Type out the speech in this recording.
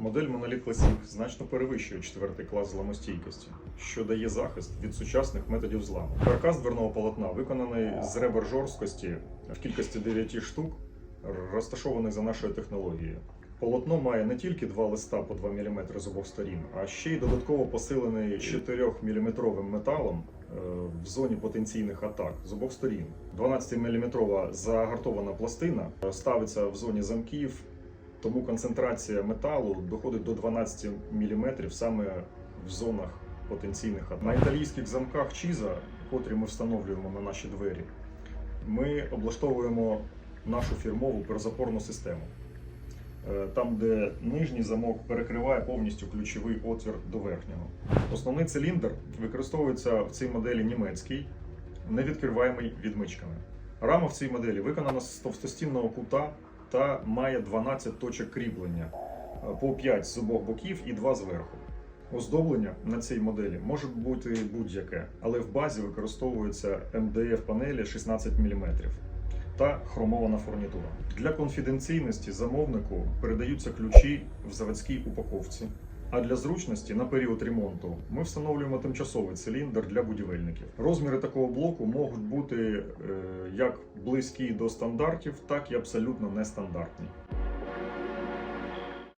Модель Monolith Classic значно перевищує четвертий клас зламостійкості, що дає захист від сучасних методів зламу. Каркас дверного полотна виконаний з ребер жорсткості в кількості 9 штук, розташованих за нашою технологією. Полотно має не тільки два листа по 2 мм з обох сторін, а ще й додатково посилений 4-мм металом е, в зоні потенційних атак з обох сторін. 12-мм загартована пластина е, ставиться в зоні замків, тому концентрація металу доходить до 12 мм саме в зонах потенційних атак. На італійських замках Чіза, котрі ми встановлюємо на наші двері, ми облаштовуємо нашу фірмову перезапорну систему. Е, Там, де нижній замок перекриває повністю ключовий отвір до верхнього. Основний циліндр використовується в цій моделі німецький, невідкриваємий відмичками. Рама в цій моделі виконана з товстостінного кута та має 12 точок кріплення е, по 5 з обох боків і 2 зверху. Оздоблення на цій моделі може бути будь-яке, але в базі використовується МДФ панелі 16 мм та хромована фурнітура. Для конфіденційності замовнику передаються ключі в заводській упаковці. А для зручності на період ремонту ми встановлюємо тимчасовий циліндр для будівельників. Розміри такого блоку можуть бути е, як близькі до стандартів, так і абсолютно нестандартні.